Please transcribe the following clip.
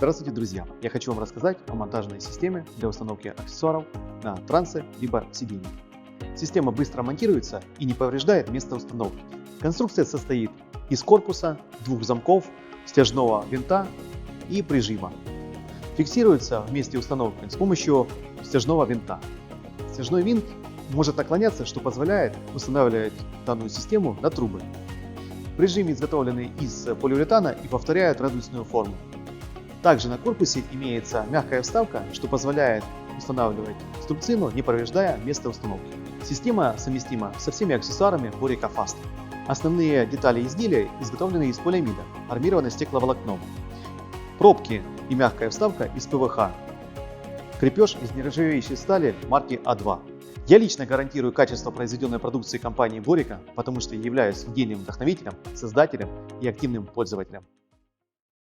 Здравствуйте, друзья! Я хочу вам рассказать о монтажной системе для установки аксессуаров на трансе либо сиденье. Система быстро монтируется и не повреждает место установки. Конструкция состоит из корпуса, двух замков, стяжного винта и прижима. Фиксируется в месте установки с помощью стяжного винта. Стяжной винт может наклоняться, что позволяет устанавливать данную систему на трубы. Прижимы изготовлены из полиуретана и повторяют радиусную форму. Также на корпусе имеется мягкая вставка, что позволяет устанавливать струбцину, не повреждая место установки. Система совместима со всеми аксессуарами Borica Fast. Основные детали изделия изготовлены из полиамида, армированы стекловолокном. Пробки и мягкая вставка из ПВХ. Крепеж из нержавеющей стали марки А2. Я лично гарантирую качество произведенной продукции компании Borica, потому что являюсь гением вдохновителем, создателем и активным пользователем.